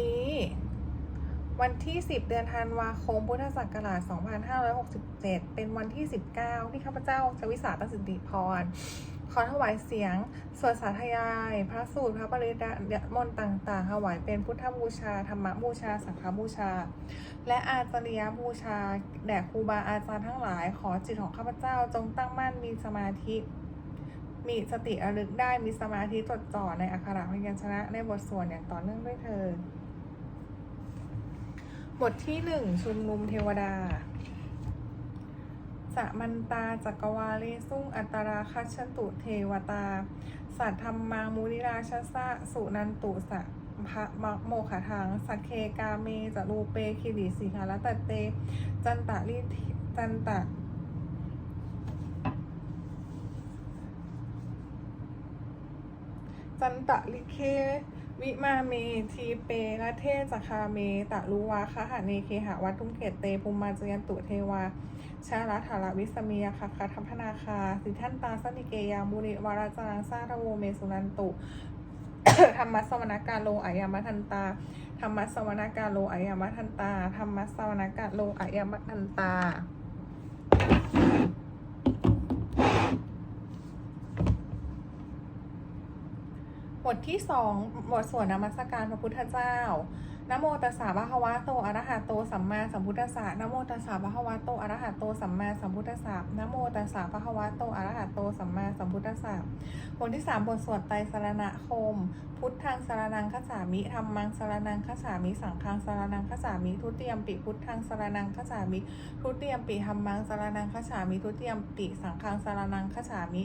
นี้ วันที่ 10 เดือนธันวาคมพุทธศักราช 2567 เป็นวันที่ 19 ที่ข้าพเจ้าชวิสาตสิทธิพร ขอถวายเสียง สวดสาธยาย พระสูตร พระปริยมนต์ต่างๆถวายเป็นพุทธบูชา ธรรมบูชา สังฆบูชา และอาจริยบูชา แด่ครูบาอาจารย์ทั้งหลาย ขอจิตของข้าพเจ้าจงตั้งมั่นมีสมาธิมีสติระลึกได้มีสมาธิจดจ่อในอักขระพยัญชนะในบทสวดอย่างต่อเนื่องด้วยเธอ บทที่หนึ่งชุมนุมเทวดา สมันตาจักรวาเลสุ่งอัตราคัชตุเทวตา สัทธรรมังมุนิราชสะสุนันตุสะพระมะโมขทังสักเคกาเมจรูเปคิริสิหารตเต จันตะลิจันตะจันตะลิเค วิมาเมทีเปละเทจักคาเมตะลุวาคะหะเนเคหะวัตทุมเกตเตภูมิมาจยันตุเทวา ชาลัฐาลวิสเมียคาคาทัพพนาคา สิท่านตาสนิเกยามุริวาราจารังซาทโวเมสุนันตุธรรมสวนาการโลอายามทันตาธรรมสวนาการโลอายามทันตาธรรมสวนาการโลอายามทันตา บทที่สองบทสวดนมัสการพระพุทธเจ้านโมตัสสะภะคะวะโตอะระหะโตสัมมาสัมพุทธัสสะนโมตัสสะภะคะวะโตอะระหะโตสัมมาสัมพุทธัสสะนโมตัสสะภะคะวะโตอะระหะโตสัมมาสัมพุทธัสสะบทที่สามบทสวดไตรสรณคม พุทธังสรนังคัจฉามิธรรมังสรนังคัจฉามิสังฆังสรนังคัจฉามิทุติยมปิพุทธังสรนังคัจฉามิทุติยมปิธรรมังสรนังคัจฉามิทุติยมปิสังฆังสรนังคัจฉามิ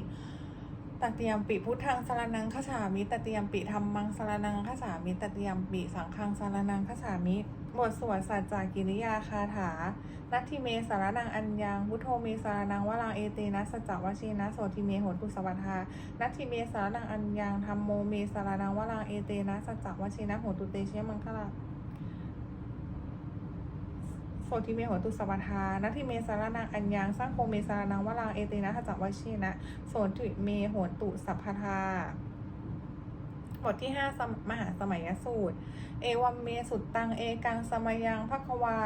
ตติยมปิพุทธังสรนังคัจฉามิตติยมปิธรรมังสรนังคัจฉามิตติยมปิสังฆังสรนังคัจฉามิบทสวดสัจจากิริยาคาถานัตถิเมสารนังอัญญังพุทโธเมสารนังวรังเอเตนะสัจจวชินะโสทิเมโหตุสวัฏทานัตถิเมสารนังอัญญังธรรมโมเมสารนังวรังเอเตนะสัจจวชินะโหตุเตเชมังคลา โสทิเมโหตุสวัทานัติเมสารนังอัญญังสร้างโคเมสารนังวรังเอเตนะสัจจวชินะโสติเมโหตุสัพพทาบทที่ห้าสมมหาสมัยสูตร เอวัมเมสุตตัง เอกังสมยังภควา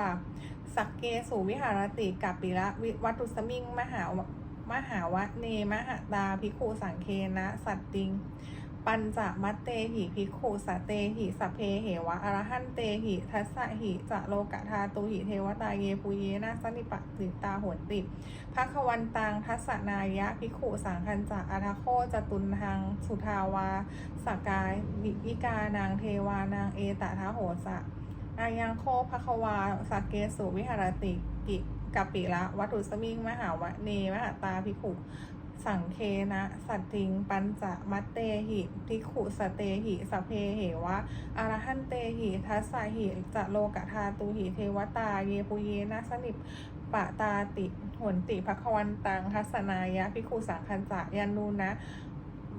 สักเกสุวิหารติกัปปิระวิวัตุสมิง มหามหาวะเนมหตาภิกขุสังเคนะ สัตติง ปัญจมัตเตหิภิกขุสเตหิสพเพเหวะอรหันเตหิทัสสะหิจะโลกะทาตุหิเทวตาเยปุเยนะสนิปะติตาหนติภควันตังทัสสนายะภิกขุสังคันจะอาทาโคจตุนทังสุทาวาสกายวิวิกานางเทวานางเอตทะโหสะอายังโคภควาสักเกสุวิหารติกิกัปปิละวัตุสมิงมหาวะเนมหาตาภิกขุ สังเคนะสัตติง ปัญจมัตเตหิภิขุสเตหิสเพเหวะอรหันเตหิทัสสหิจะโลกะทาตุหิเทวตาเยปุเยนะสนิปปะตาติหนติภควันตังทัสนายะภิกขุสังคันจะยันนูนะ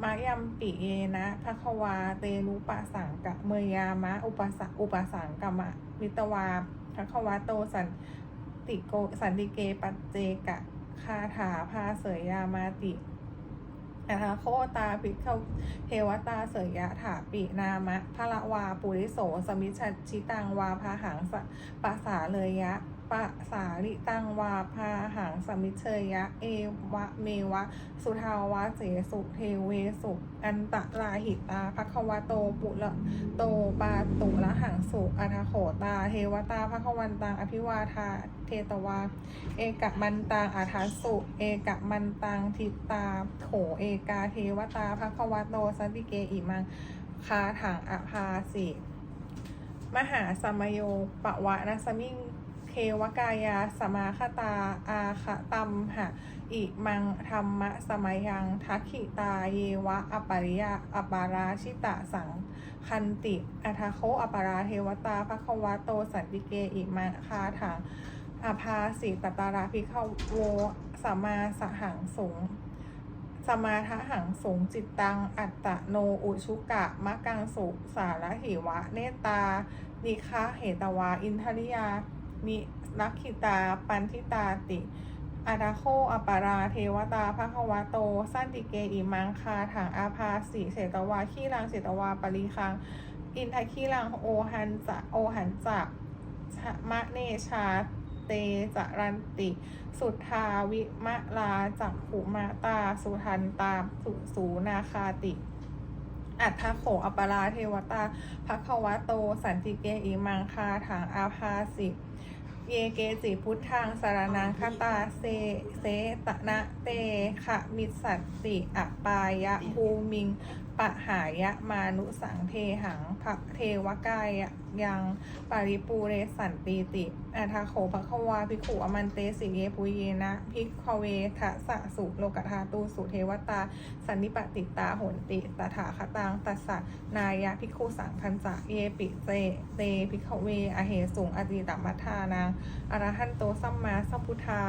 มายัมปิเยนะภควาเตนุปะสังกะเมยามะ อุปสะอุปสังกมะมิตวาภควาโตสันติโกสันติเกปัจเจกะ คาถาพาเสยยามาตินะคะโคตาพิกขเทวตาเสยยะถาปินามะพระวาปุริโสสมิชชิตังวาพาหังสปะสาเลยยะ ปะสาลิตังวาพาหังสมิเชยะ เอวะเมวะ สุทาวาเสสุเทเวสุอันตะลาหิตาภควาโตปุระโตปาตุละหังสุอัทโขตาเทวตาภควันตังอภิวาทาเทตวา เอกมันตังอาทัสสุ เอกมันตังทิตาโขเอกาเทวตาภควาโตสันติเกอิมังคาถังอภาสิมหาสมโยปะวะนะสมิง วกายาสมาคตา อาคตัมหะ อิมังธรรมะสมัยยังทักขิตาเยวะอปริยะอปาราชิตะสังคันติอัทโคอปาราเทวตาภควาโตสันติเกอิมังคาถังอภาสิตตาราภิกขโวสมาสหังสงสมาทะหังสงจิตตัง อัตตโนอุชุกะมะกังสุสารหิวะ เนตานิคะเหตวา อินทริยา มิลักขิตา ปันทิตาติอาดาโคอปาราเทวตาภควาโต สันติเกอิมังคาถังอาภาสิเสตวาขี้รังเสตวาปริคัง อินทคีลังโอหันจะโอหันจะชะมะเนชาเตจรันติ สุทธาวิมะลาจักขุมาตา สุทันตา สุสูนาคาติ อัฏฐโขอปราเทวตาภควโต สันติเกอิมังคาถังอาภาสิเยเกจิพุทธังสารนังคตาเซเซตนะเตขะมิสสัตติอปายะภูมิง ปะหายะมานุสังเทหังภะเทวกายะยังปาริปูเรสันตีติอัทาโขภควาภิกขุอมันเตสิเยปุเยนะภิกขเวทะสะสุโลกธาตูสุเทวตา สันนิปติตาโหนติตถาคตังตัสสะนายะภิกขุสังคันจะเยปิเจเตภิกขเว อเหสุงอติตมัทธานางอรหันโตสัมมาสัมพุทธา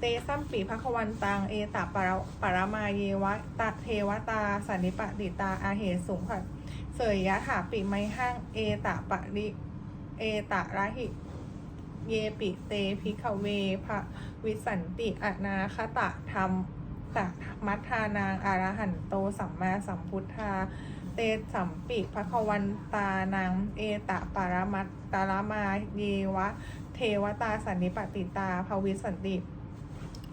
เตสัมปีภควันตัง เอตปารปรมาเยวะตะเทวตา สันนิปติตา อาเหสุงค่ะเสยยะถาปิไมห้าง เอตปะริเอตะระหิ เยปิเตพิขเวภะวิสันติอนาคตะธรรมตะมัทานางอรหันโตสัมมาสัมพุทธา เตสัมปิภควันตานางเอตะปารมัตตารมาเยวะ เทวตาสันนิปติตาภวิสันติ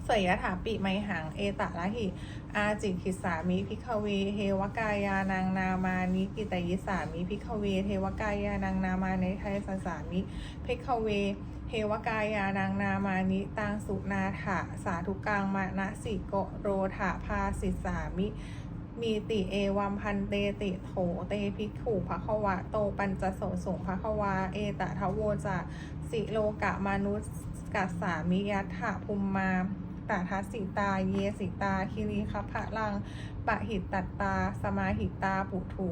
สยถาปิไมหัง เอตะละหิ อาจิกิสามิพิกเว เทวกายานางนามานิกิตยิสามิพิกเว เทวกายานางนามาในไทยสสามิพิกเว เทวกายานางนามานิตังสุนาถะสาธุกังมานะสิโกโรถาพาสิสามิมีติเอวัมพันเตติโถเตภิกขุภควะโตปัญจโสสงภควาเอตะทะโวจะสิโลกะมนุสกัสสามิยัตถะภูมมา ตาทัสสิตา เยสิตา คิริคัพพะลัง ปะหิตตัตตา สมาหิตา ปุถู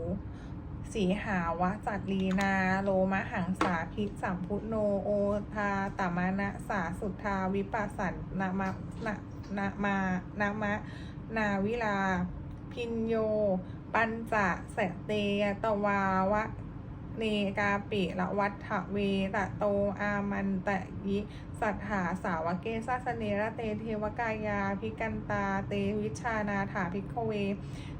สีหาวะจัดลีนา โลมะหังสาพิสัมพุโน โอทาตามานะสาสุทธาวิปัสสันนามะนะนะมานามะ นาวิลา พินโย ปัญจะเสเตตวาวะ เนกาปิละวัฏเวตะโตอามันตะยิสัทธาสาวเกสาสเนระเตเทวกายาพิกันตาเตวิชานาถาภิกเว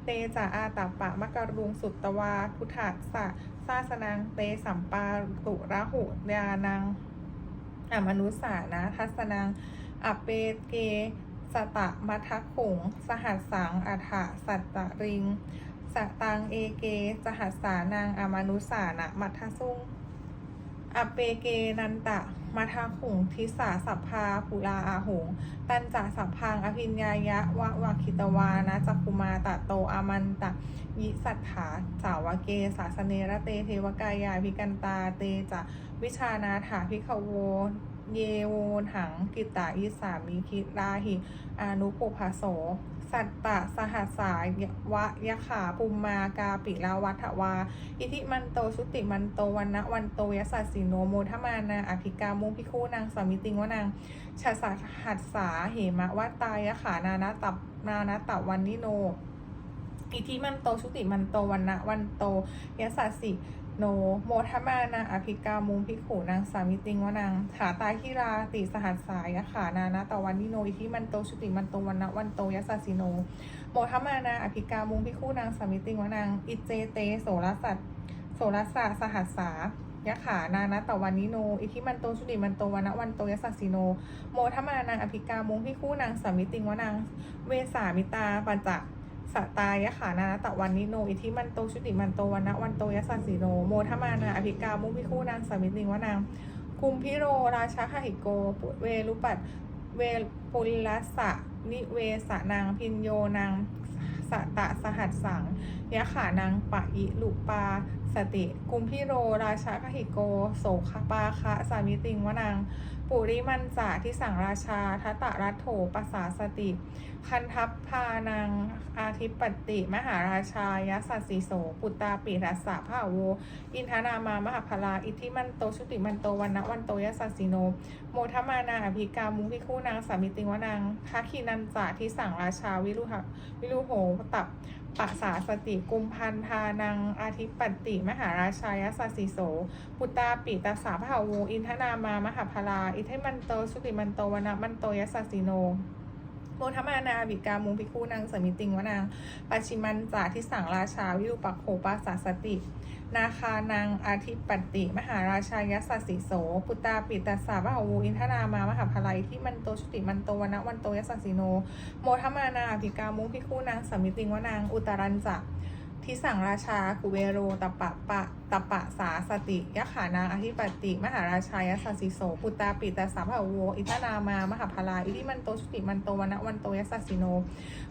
เตจาอาตัปะมะกรุงสุตตวาพุทธะสะซาสนังเตสัมปาตุระหุญานังอมนุสานะทัสนังอเปเกสตะมัทขุงสหัสสังอัฏฐสัตตริง สตังเอเก สหัสสานังอมานุสานะมัทสุงอเปเกนันตะมัทขุงทิสาสัพพาปุลาอาหง ตันจะสัพพังอภิญญายะวะวะคิตวานะจักคุมาตะโตอามันตะ ยิสัทธาสาวเกสาสเนระเตเทวกายาพิกันตาเตจะวิชานาถาพิขโว เยโวถัง กิตาอิสามิคิราหิอานุปุภาโส สัตตะสหัสสายวะยะขาปุมมากาปิลาวัฏวา อิทิมันโตชุติมันโตวันนะวันโตยสัสสิโนโมทมานาอภิกามุพิคูนางสามิติงวนางชาสหัสสาเหมะวัตายะขานานาตับนานาตะวันนิโนอิทิมันโตชุติมันโตวันนะวันโตยสัสสิ โน โมทมานาอภิกามุงพิขุนางสามิติงวนางขาตายทิราติสหัสสายะขานานะตะวันนิโน อิทิมันโตชุติมันโตวันนะวันโตยสัสสิโน โมทมานาอภิกามุงพิขุนางสามิติงวนางอิเจเตโสรสัตโสรสะสหัสสายะขานานะตะวันนิโนอิทิมันโตชุติมันโตวันนะวันโตยสัสสิโนโมทมานาอภิกามุงพิกขุนางสามิติงวนางเวสามิตาปัญจ สตายะขานาตะวันนิโน อิทิมันโตชุติมันโตวันนะวันโตยสัสสิโน โมทมานาอภิกามุพิคูนางสามิติงวนางคุมพิโรราชาหหิโกปุเวลุปัตเวปุลลัสสะนิเวสนางพินโยนางสตะสหัสสังยะขานางปะอิลุปาสติ กุมพิโรราชาคหิโก โสคปาคะสามิติงวนาง ปุริมันจาที่สังราชาทัตตรัตโถปสาสติ คันทัพพานังอาทิปติ มหาราชายสัสสิโส ปุตตาปิรัสสะพระโว อินทนามามหาพลา อิทธิมันโตชุติมันโตวันนะวันโตยสัสสิโน โมทมานาอภิกามุพิคู่นางสามิติงวนางทักขีนันจาที่สังราชาวิรุหะวิรุโหตับ ปัสสาสติกุมพันธานังอาทิปติ มหาราชายสัสสิโสปุตตาปิตาสาพระโวอินทนามามหาพลา อิทธิมันโตสุติมันโตวนะมันโตยสัสสิโน โมทมานาบิกามุงพิคูนางสมิติงวนางปัชิมันจาที่สั่งราชาวิรุปักโขปัสสติ นาคานางอาทิปติ มหาราชายัสสิโส ปุตตาปิตัสาบหวูอินทนามามหาภลัยที่มันโตชุติมันโตวนะวันโตยัสสิโน โมทมานาอภิกามุพิคูนางสมิติงวนางอุตรันจะ ทิสังราชากุเวโรตปะปะตปะสาสติยะขานางอธิปติ มหาราชายัสสสิโสปุตตาปิตาสาบหวูอิทนามามหาภลัยที่มันโตชุติมันโตวนะวันโตยัสสสิโน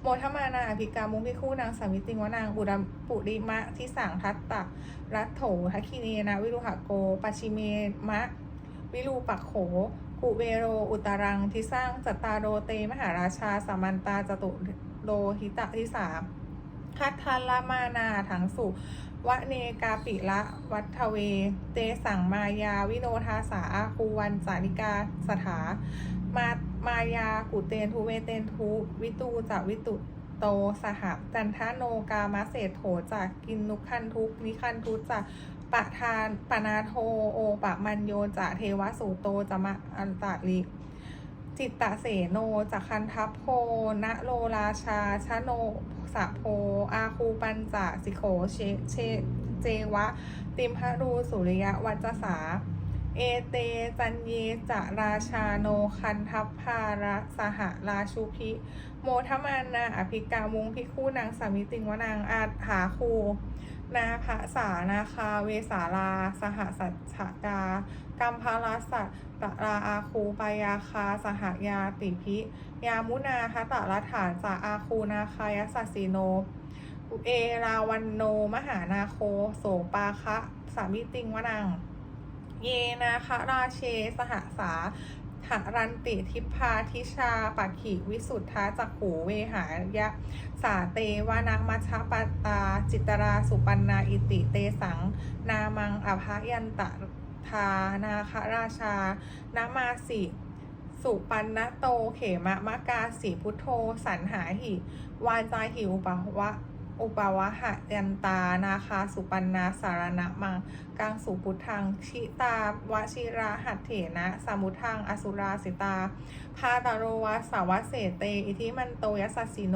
โมทมานาอภิกามุพิคู่นางสามิติงวนางอุดมปุริมะทิสังทัตตะรัตโถทัคคิเนนะวิรุหะโกปชิเมมะ วิรูปักโขกุเวโรอุตรังทิสร้างจัตตาโรเตมหาราชาสามันตาจตุโดหิตะทิสาม คัททัละมานาถังสุวะเนกาปิละวัฒเว เตสังมายาวิโนทาสาอาคูวันสานิกาสถามามายากุเตนทุเวเตนทุวิตูจาวิตุโตสหจันทโนกามาเศษโถจากกินนุคันทุกนิคันทุจากปะทานปนาโทโอปะมันโยจากเทวสูโตจะมะอันตาลิ จิตตะเสโนจักคันทัพโพนะโลราชาชะโนสะโพ อาคูปัญจสิโขเชเชเจวะ ติมหรูสุริยะวัจสา เอเตจันเยจะราชาโนคันทัพพาระสหราชูพิ โมทมานาอภิกามุงพิคู่นางสามิติงวนางอาหาคู นาภาษานาคาเวสาลาสหสัจกากัมพาลาสัตตราอาคูปายาคา สหยาติพิ ยามุนาคตรัฐานจาอาคูนาคายสัสสิโน เอราวันโนมหานาโค โสปาคะสามิติงวนาง เยนาคราเช สหสาหรันติทิพาทิชาปักขิวิสุทธาจักขูเวหายะ สาเตวานังมัชปตตา จิตราสุปันนาอิติเตสัง นามังอภยันตทานาคราชานามาสิสุปันนโตเขมะมะกาสีพุทโธ สันหาหิ วาจาหิอุปวะ อุปวะหะยันตา นาคาสุปันนาสารณะมังกังสุพุทธัง ชิตาวชิราหัตเถนะสมุทัง อสุราสิตา พาตโรวาสาวเสเต อิทิมันโตยัสสสสิโน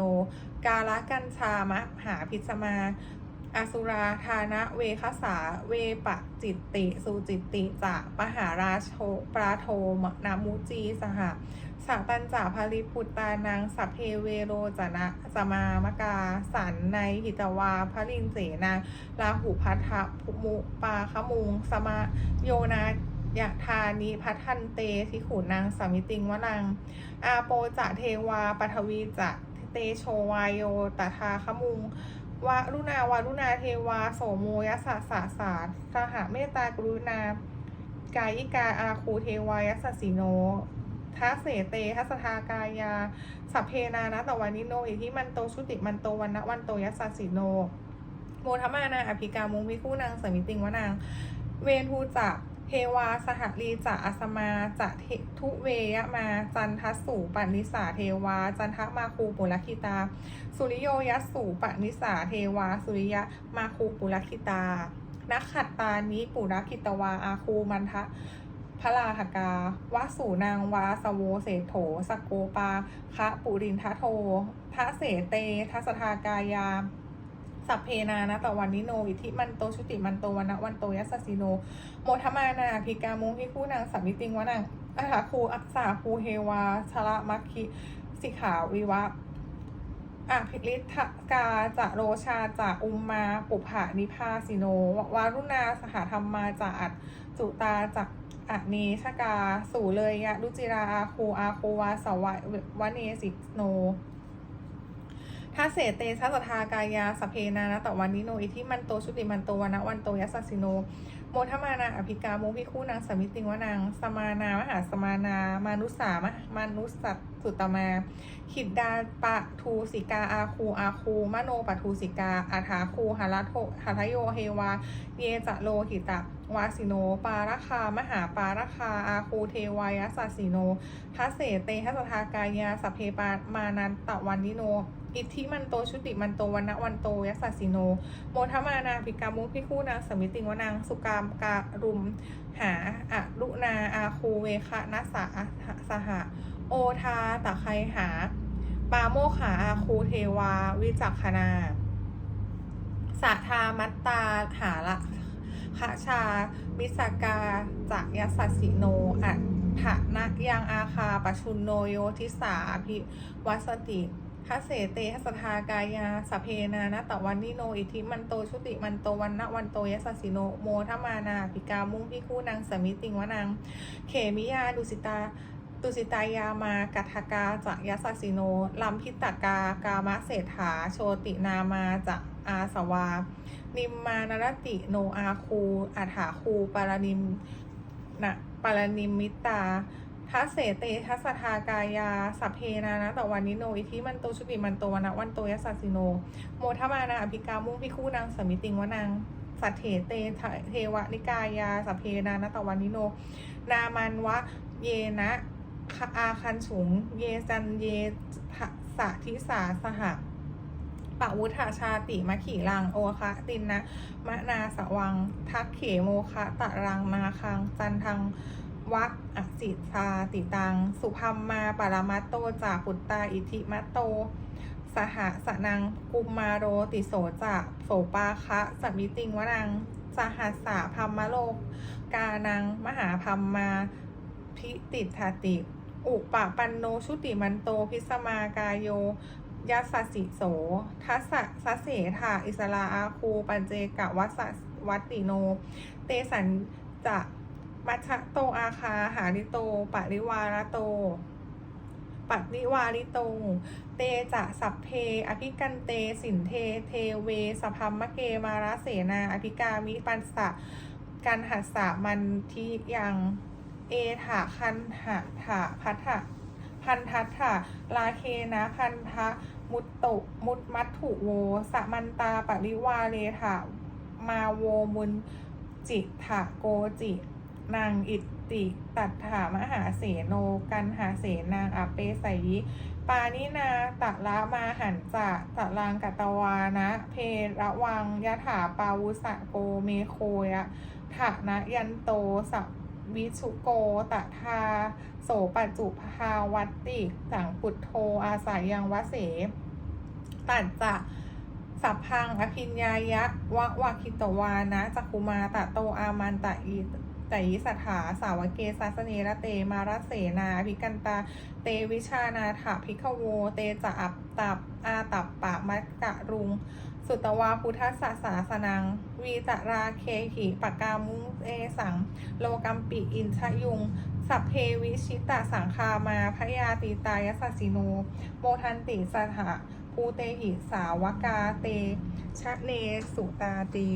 กาลกัญชามะหาพิสมาอสุราธานะเวคสาเวปะจิตติ สุจิตติจะปหาราโชปราโทมนามุจีสห สาตันจาภริพุตตานางสัพเพเวโรจนะสมามกาสันในหิตวาพระลินเสนาลาหุพัทธภุมุปาขมุง สมาโยนายะธานิพัทันเตทิขุนางสามิติงวนัง อาโปจะเทวาปทวีจะเตโชวายโยตถาขมุงวารุณาวารุณาเทวาโสโมยัสสะสาสาสหเมตตากรุณากายิกาอาคูเทวายัสสสิโน ทัสเสเตทัสทากายาสัพเพนานะตวานิโนอิทิมันโตชุติมันโตวันนะวันโตยัสสิโน โมทมานาอภิกามุงวิคู่นางสมิติงวนาง เวนทูจะเทวาสหลีจะอัสมาจะเททุเวยมา จันทัสสูปันนิสาเทวา จันทมาคูปุลคิตา สุริโยยัสสูปันนิสาเทวา สุริยะมาคูปุลคิตานักขัตตานิปุรคิตวาอาคูมันทะ พระลาหกาวสูนางวาสโวเศโถสกโกปาคะปุรินทโททะเสเตทัสทากายาสัพเพนานะตะวันนิโน อิทิมันโตชุติมันโตวันะวันโตยัสสิโน โมทมานาภิกามุงพิคู่นางสัมมิติงวะนางอาหาคูอักษาคูเฮวาชละมัคคิสิขาวิวะ อะพิริทกาจะโรชาจะอุมมาปุภานิพาสิโน วารุณาสหธรรมมาจะอัดจุตาจักอเนชกา สู่เลยยะรุจิราอาคูอาคูวาสวะวะเนสิโนถ้าเสเตทัสทากายาสเพนานะตะวันนิโน อิทิมันโตชุติมันโตวนะวันโตยัสสสิโน มทมานาอภิกามุพิคู่นางสามิติงวนางสมานามหาสมานามานุสามมานุสัตสุตมา ขิดดาปะทูสิกาอาคูอาคูมโนปะทูสิกาอาถาคูหารัโทหาทโยเฮวาเยจะโลหิตะวาสิโน ปาราคา มหาปาราคา อาคูเทวายสสสิโนทัสเสเตทัสทากายาสพเพปามานันตะวันนิโน อิทธิมันโตชุติมันโตวันนะวันโตยัสสสิโน โมทมานาภิกามุพิคู่นางสมิติงวนางสุกามการุม หาอะรุนาอาคูเวคะนัสสาสหะโอทาตะไคหา ปาโมขาอาคูเทวา วิจักขนาสัทธามัตตาหาละพระชา มิสกาจากยสสสิโน อัฏฐนะยังอาคาปชุนโนโยทิสาภิวัสติ ทะเสเตทสทากายาสเพนานะตะวันนิโน อิทิมันโตชุติมันโตวันนะวันโตยสสิโนโมทมานาภิกามุงพิคู่นางสมิติงวนังเขมิยาดุสิตาตุสิตายามากัทกาจากยัสสิโนลัมพิตกากามะเศรษฐาโชตินามาจากอาสวา นิมมานรติโนอาคูอัฐาคูปารานิมนะปารานิมมิตา ทัสเสเตทัสสทากายาสัพเพนานะตะวันนิโน อิทิมันโตชุติมันโตวนะวันโตยัสสิโน โมทมานาอภิกามุ่งพิคู่นางสมิติงวนังสัทเถเตเทวนิกายาสัพเพนานะตะวันนิโน นามันวะเยนะอาคันฉุง เยจันเยะสะทิสาสหะปะวุฒาชาติมะขีรังโอคะตินนะมะนาสวัง ทักเขโมคะตะรังนาคัง จันทัง วักอสิชาติตัง สุพัมมาปารมัตโตจากปุตตาอิทิมัตโต สหสนังกุมมาโรติโสจะโสปาคะสมิติงวนังสหัสสะพัมมะโลก กานังมหาพัมมาพิติทาติ อุปะปันโนชุติมันโตพิสมากายโยยัสสิโส ทัสสะสเสถาอิสลาอาคูปัญเจกะวัสวัตติโน เตสันจะ มัชะโตอาคาหาริโตปริวารโตปัริวาริโตเตจะสัพเพ อภิกันเตสินเท เทเวสพัมมะเกมาราเสนา อภิกามิปันสะกันหัสสะมันทิยัง เอถาคันหะถาพัทธะพันทัตถะลาเคนะพันทะมุตโตมุตมัตถุโว สมันตาปริวาเลถามาโวมุนจิถะโกจิ นางอิติตัตถามหาเสโนกันหาเสนางอาเปไสยิปานินาตะละมาหันจะตะลางกัตวานะ เพระวังยะถาปาวุสะโกเมโคยะถะนะยันโตสัพวิชุโกตะทาโสปัจจุภาวัตติ สังปุตโทอาศัยยังวะเส ตัดจะสัพพังอภิญญายะวะวะคิตวานะจักคุมาตะโตอามันตะอี ตะยิสถาสาวเกสัสเนระเตมารเสนาอภิกันตา เตวิชานาถาภิกขโว เตจะอับตับอาตับปะมักะรุง สุตวาพุทธศาสาสนัง วีจาราเคหิปกามุงเอสัง โลกัมปิอินชยุง สัพเพวิชิตะสังคามาพยาติตายสัสสิโน โมทันติสถาภูเตหิสาวกาเตชะเนสุตาตี